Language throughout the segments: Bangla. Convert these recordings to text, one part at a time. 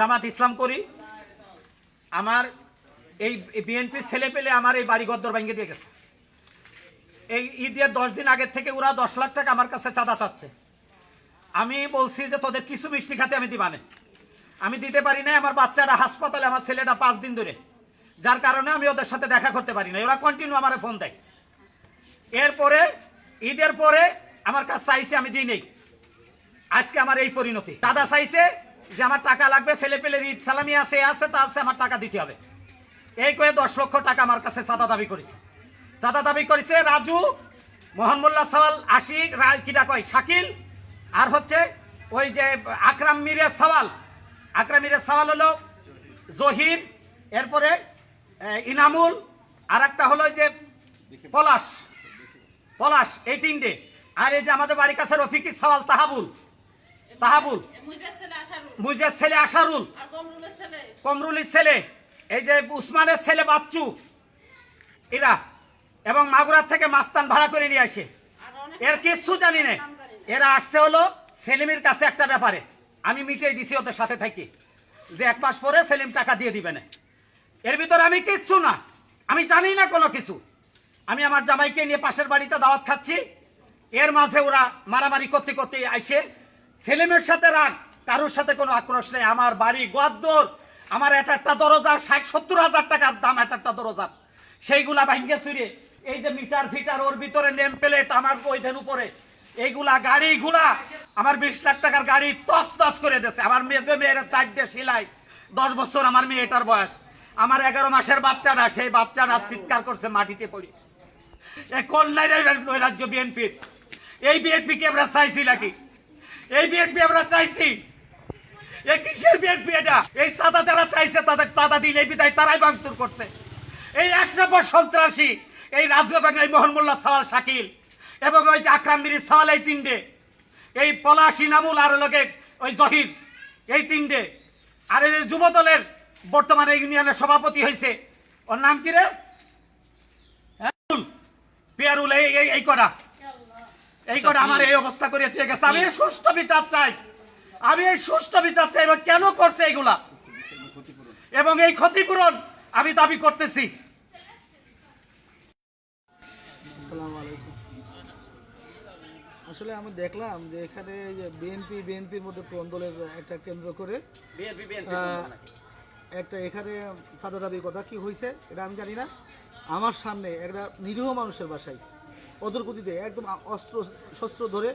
জামাত ইসলাম করি, আমার এই বিএনপি ছেলে পেলে আমার এই বাড়ি গদ্দর ভেঙে দিয়ে গেছে। এই ঈদের দশ দিন আগের থেকে ওরা দশ লাখ টাকা আমার কাছে চাঁদা চাচ্ছে। আমি বলছি যে তোদের কিছু মিষ্টি খাতে আমি দিবানে। আমি দিতে পারি না আমার বাচ্চারা হাসপাতালে, আমার ছেলেটা পাঁচ দিন ধরে। যার কারণে আমি ওদের সাথে দেখা করতে পারি না ওরা কন্টিনিউ আমার ফোন দেয়। এরপরে, ঈদের পরে আমার কাছে চাইছে, আমি দিই নেই। আজকে আমার এই পরিণতি। দাদা চাইছে যে আমার টাকা লাগবে, ছেলে পেলে ঈদ, সালামি আছে আছে তা আছে, আমার টাকা দিতে হবে। এই করে দশ লক্ষ টাকা আমার কাছে চাঁদা দাবি করেছে। চাঁদা দাবি করেছে রাজু মোহাম্মদুল্লাহ সওয়াল, আশিক রায় কিটা কয় শাকিল, আর হচ্ছে ওই যে আকরাম মিরের সওয়াল। আকরাম মিরের সওয়াল হলো জহির, এরপরে ইনামুল আর একটা হলো যে পলাশ। পলাশ, এই তিনটে। আর এই যে আমাদের বাড়ির কাছে রফিকি সওয়াল, তাহাবুল। তাহাবুল। মুজের ছেলে আশারুল। কমরুলের ছেলে। এই যে উসমানের ছেলে বাচ্চু। এরা। এবং মাগুরার থেকে মাস্তান ভাড়া করে নিয়ে আসে। এর কিচ্ছু জানি না। এরা আসছে হলো সেলিমের কাছে একটা ব্যাপারে। আমি মিটিয়ে দিছি ওদের সাথে থাকি। যে এক মাস পরে সেলিম টাকা দিয়ে দিবে না। এর ভিতর আমি কিচ্ছু না। আমি জানি না কোনো কিছু। আমি আমার জামাইকে নিয়ে পাশের বাড়িতে দাওয়াত খাচ্ছি। এর মাঝে ওরা মারামারি করতে করতে আইসে সেলিমের সাথে রাগ, কারোর সাথে কোনো আক্রোশ নেই। আমার বাড়ি গোয়াদ্দর। আমার একটা একটা দরজা, ষাট সত্তর হাজার টাকার দাম একটা একটা দরজা। সেইগুলা ভাঙ্গে চুরে এই যে মিটার ফিটার, ওর ভিতরে নেম প্লেট, আমার ওইদের উপরে, এইগুলা গাড়িগুলা, আমার বিশ লাখ টাকার গাড়ি তস তস করে দিয়েছে। আমার মেজে মেয়ের চারটে সেলাই, দশ বছর আমার মেয়েটার বয়স। আমার এগারো মাসের বাচ্চারা, সেই বাচ্চারা চিৎকার করছে মাটিতে পড়ে। এই কল্যাণ রাজ্য বিএনপির। এই বিএনপি কে আমরা চাইছি নাকি? এই বিএনপি আমরা চাইছি। এই কিসের বিএনপি এটা? এই সাদা যারা চাইছে তাদের চাঁদা দিন, এই বিদায় তারাই ভাঙচুর করছে। এই এক নম্বর সন্ত্রাসী, এই রাজ্য ব্যাংক এই মোহনমুল্লাহ সাওয়াল শাকিল এবং ওই যে আকরাম মিরি সাওয়াল এই তিনটে। এই পলাশ ইনামুল আর লগে ওই জহির, এই তিনটে। আর এই যুব দলের বর্তমানে ইউনিয়নের সভাপতি হয়েছে ওর নাম কি রে? হ্যাঁ? পেয়ারুল, এই এই করা এই কটা আমার এই অবস্থা করে ঠিক আছে আমি সুষ্ঠু বিচার চাই। আমি এই সুষ্ঠু বিচার চাই। এবং কেন করছে এইগুলা এবং এই ক্ষতিপূরণ আমি দাবি করতেছি। আসলে আমি দেখলাম যে এখানে যে বিএনপি বিএনপির মধ্যে দ্বন্দ্বের একটা কেন্দ্র করে আহ, একটা এখানে সাদা দাবির কথা কি হয়েছে এটা আমি জানি না। আমার সামনে একটা নিরীহ মানুষের বাসায় ওদের গতিতে একদম অস্ত্র শস্ত্র ধরে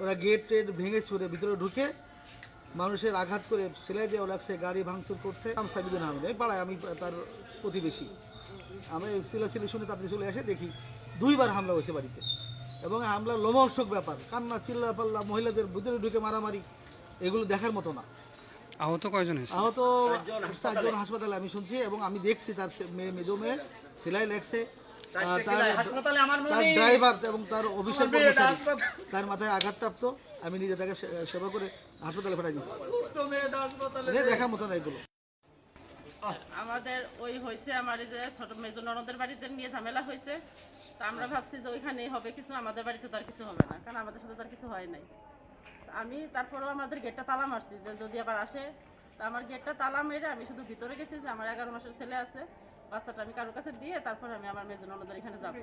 ওরা গেট টেট ভেঙে চুরে ভিতরে ঢুকে মানুষের আঘাত করে সেলাই দেওয়া লাগছে গাড়ি ভাঙচুর করছে। আমি সাবিদিন আহমেদ। এই পাড়ায় আমি তার প্রতিবেশী। আমি সিলাসিলি শুনে তাড়াতাড়ি চলে এসে দেখি দুইবার হামলা হয়েছে বাড়িতে। এবং হামলার লোমহর্ষক ব্যাপার। কান্না চিল্লা পাল্লা মহিলাদের ভিতরে ঢুকে মারামারি এগুলো দেখার মতো না। আহত কয়জন আহত চারজন হাসপাতালে। আমি শুনছি এবং আমি দেখছি তার মেয়ে মেজো মেয়ে সেলাই লাগছে। তার- হাসপাতালে আমার তার মনে ড্রাইভার এবং তার অফিসের কর্মচারী তার মাথায় আঘাতপ্রাপ্ত। আমি নিজে তাকে সেবা করে হাসপাতালে পাঠাই দিচ্ছি দেখার মতো না এগুলো। আমাদের ওই হয়েছে আমার যে ছোট মেজো ননদের বাড়িতে নিয়ে ঝামেলা হয়েছে। তা আমরা ভাবছি যে ওইখানেই হবে কিছু আমাদের বাড়িতে তো আর কিছু হবে না কারণ আমাদের সাথে তো আর কিছু হয় নাই। আমি তারপরেও আমাদের গেটটা তালা মারছি যে যদি আবার আসে তা আমার গেটটা তালা মেরে আমি শুধু ভিতরে গেছি যে আমার এগারো মাসের ছেলে আছে। বাচ্চাটা আমি কারোর কাছে দিয়ে তারপর আমি আমার এখানে যাব।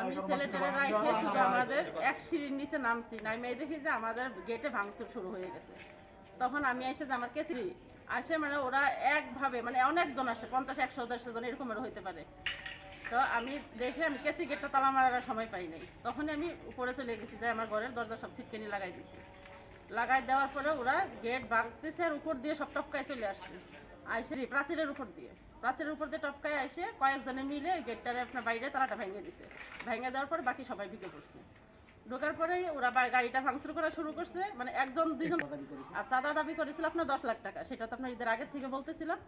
আমি শুধু আমাদের এক সিঁড়ির নিচে নামছি। নামে দেখি যে আমাদের গেটে ভাঙচুর শুরু হয়ে গেছে। তখন আমি এসে যে আমার কেসি আসে মানে ওরা একভাবে মানে অনেকজন আসছে পঞ্চাশ একশো দেড়শো জন এরকমেরও হইতে পারে। তো আমি দেখে আমি কেসি গেটটা তালা মারার সময় পাই নাই। তখনই আমি উপরে চলে গেছি যে আমার ঘরের দরজা সব ছিটকেনি লাগাই দিচ্ছি লাগাই দেওয়ার পরে ওরা গেট ভাঙতেছে আর উপর দিয়ে সব টপকায় চলে আসছে। আইসে প্রাচীরের উপর দিয়ে। প্রাচীরের উপর দিয়ে টপকায় আসে কয়েকজনে মিলে গেটটারে আপনার বাইরে তালাটা ভেঙে দিছে। ভেঙে দেওয়ার পর বাকি সবাই ঢুকে পড়ছে। ঢোকার পরে ওরা গাড়িটা ভাঙচুর করা শুরু করছে। মানে একজন দুইজন আর চাঁদা দাবি করেছিল আপনার দশ লাখ টাকা। সেটা তো আপনার ঈদের আগের থেকে বলতেছিলাম।